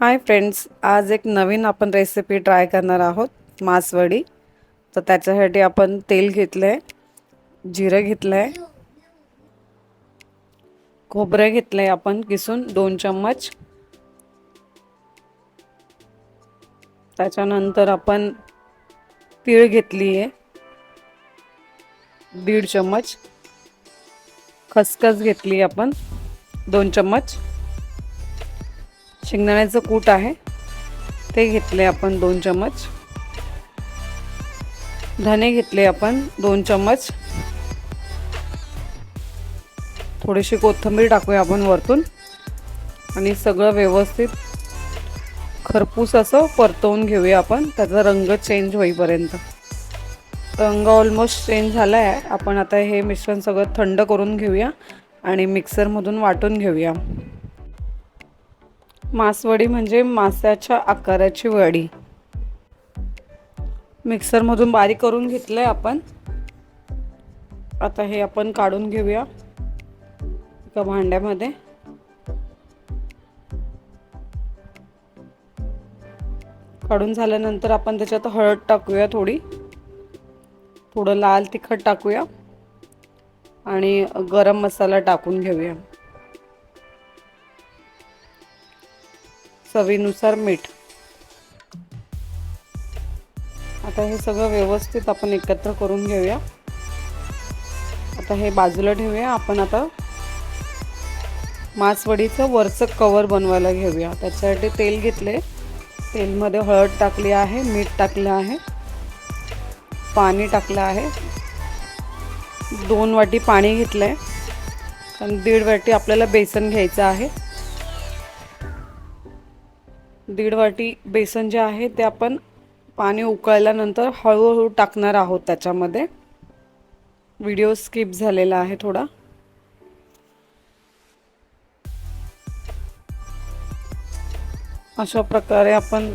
Hi friends आज एक नवीन आपण रेसिपी ट्राय करणार आहोत मासवडी. तर त्याच्यासाठी आपण तेल घेतलं आहे जिरं घेतलं आहे खोबरं घेतलं आहे आपण किसून दोन चम्मच. त्याच्यानंतर आपण तीळ घेतली आहे दीड चम्मच. खसखस घेतली आपण दोन चम्मच. शेंगदाण्याचं कूट आहे. ते घेतले आपण दोन चम्मच. धने घेतले आपण दोन चम्मच. थोडीशी कोथिंबीर टाकूया आपण वरतून. आणि सगळं व्यवस्थित खरपूस असं परतवून घेऊया आपण. त्याचा रंग चेंज होईपर्यंत. रंग ऑलमोस्ट चेंज झाला आहे आपण आता हे मिश्रण सगळं थंड करून घेऊया आणि मिक्सरमधून वाटून घेऊया. मासवडी म्हणजे मास्याच्या आकाराची वडी. मिक्सरमधून बारीक करून घेतलं आहे आपण. आता हे आपण काढून घेऊया एका भांड्यामध्ये. काढून झाल्यानंतर आपण त्याच्यात हळद टाकूया थोडी. थोडं लाल तिखट टाकूया. आणि गरम मसाला टाकून घेऊया. चवीनुसार मीठ. आता हे सगळं व्यवस्थित आपण एकत्र करून घेऊया. आता हे बाजूला ठेवूया. आपण आता मासवडीचं वरचं कवर बनवायला घेऊया. त्याच्यासाठी तेल घेतले तेलमध्ये हळद टाकली आहे मीठ टाकलं आहे पाणी टाकलं आहे. दोन वाटी पाणी घेतलं आहे कारण दीड वाटी आपल्याला बेसन घ्यायचं आहे. दीड वाटी बेसन जे आहे ते आपण पाणी उकळल्यानंतर हळूहळू टाकणार आहोत त्याच्यामध्ये. व्हिडिओ स्किप झालेला आहे थोडा. अशा प्रकारे आपण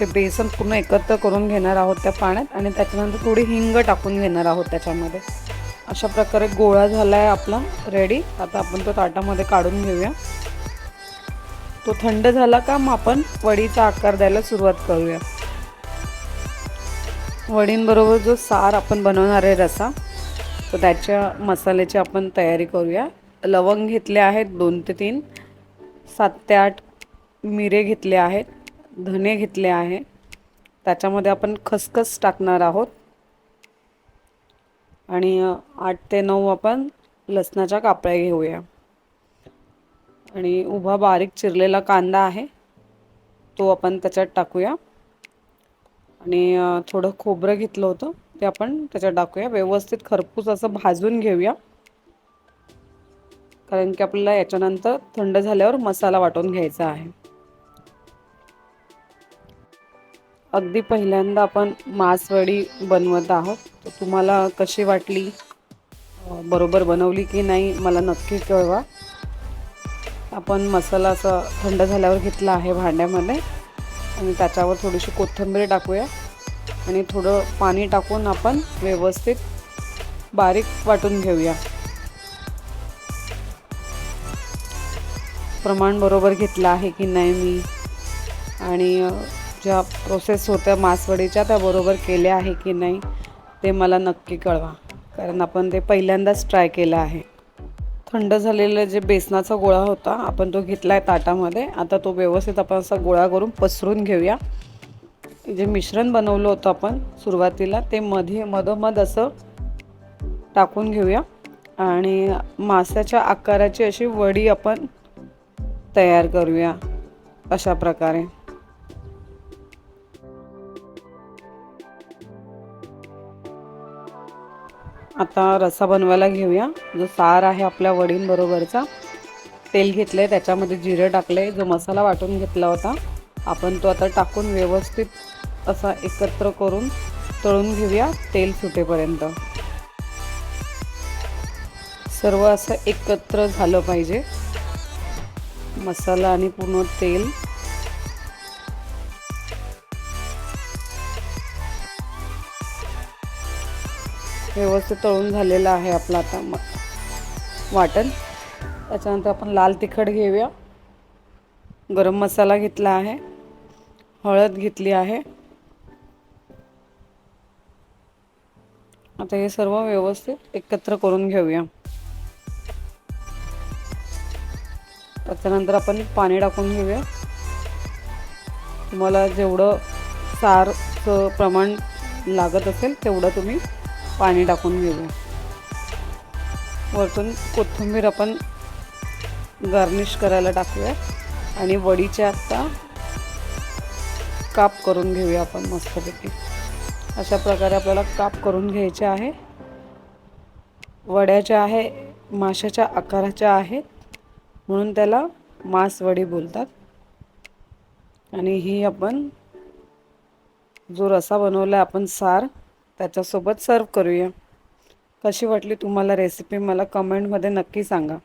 ते बेसन पूर्ण एकत्र करून घेणार आहोत त्या पाण्यात आणि त्याच्यानंतर थोडी हिंग टाकून घेणार आहोत त्याच्यामध्ये. अशा प्रकारे गोळा झाला आहे आपला रेडी आता आपण तो ताटामध्ये काढून घेऊया. तो थंड झाला का मग आपण वडीचा आकार द्यायला सुरुवात करूया. वडींबरोबर जो सार आपण बनवणार आहे रसा तर त्याच्या मसाल्याची आपण तयारी करूया. लवंग घेतले आहेत दोन ते तीन सात ते आठ मिरे घेतले आहेत धने घेतले आहे. त्याच्यामध्ये आपण खसखस टाकणार आहोत. आणि आठ ते नऊ आपण लसणाच्या कापळ्या घेऊया. आणि उभा बारीक चिरलेला कांदा आहे तो आपण त्याच्यात टाकूया. आणि थोडं खोबरं घेतलं होतं ते आपण त्याच्यात टाकूया. व्यवस्थित खरपूस असं भाजून घेऊया. कारण की आपल्याला याच्यानंतर थंड झाल्यावर मसाला वाटून घ्यायचा आहे. अगदी पहिल्यांदा आपण मासवडी बनवत आहोत. तर तुम्हाला कशी वाटली? बरोबर बनवली की नाही मला नक्की कळवा. आपण मसाला असं थंड झाल्यावर घेतला आहे भांड्यामध्ये. आणि त्याच्यावर थोडीशी कोथिंबीर टाकूया. आणि थोडं पाणी टाकून आपण व्यवस्थित बारीक वाटून घेऊया. प्रमाण बरोबर घेतलं आहे की नाही मी? आणि ज्या प्रोसेस होत्या मासवडीच्या त्या बरोबर केल्या आहे की नाही ते मला नक्की कळवा. कारण आपण ते पहिल्यांदाच ट्राय केलं आहे. थंड झालेलं जे बेसनाचा गोळा होता आपण तो घेतला आहे ताटामध्ये. आता तो व्यवस्थित आपण असा गोळा करून पसरून घेऊया. जे मिश्रण बनवलं होतं आपण सुरुवातीला ते मध्ये मधोमध असं टाकून घेऊया. आणि माशाच्या आकाराची अशी वडी आपण तयार करूया अशा प्रकारे. आता रसा बनवायला घेऊया. जो सार आहे आपल्या वडींबरोबरचा तेल घेतलं आहे त्याच्यामध्ये जिरं टाकलं आहे जो मसाला वाटून घेतला होता आपण तो आता टाकून व्यवस्थित असा एकत्र करून तळून घेऊया तेल सुटेपर्यंत. सर्व असं एकत्र झालं पाहिजे. मसाला आणि पूर्ण तेल व्यवस्थित तळून झालेलं आहे आपलं आता मग वाटण. त्याच्यानंतर आपण लाल तिखट घेऊया. गरम मसाला घेतला आहे. हळद घेतली आहे. आता हे सर्व व्यवस्थित एकत्र करून घेऊया. त्याच्यानंतर आपण पाणी टाकून घेऊया. तुम्हाला जेवढं सारचं प्रमाण लागत असेल तेवढं तुम्ही पाणी टाकून घेऊया वरतून कोथिंबीर आपण गार्निश करायला टाकूया. आणि वडीचे आत्ता काप करून घेऊया आपण मस्तपैकी. अशा प्रकारे आपल्याला काप करून घ्यायचे आहे. वड्याच्या आहे माशाच्या आकाराच्या आहेत. म्हणून त्याला मासवडी बोलतात. आणि ही आपण जो रसा बनवला आपण सार त्याच्यासोबत सर्व करूया. कशी वाटली तुम्हाला रेसिपी मला कमेंटमध्ये नक्की सांगा.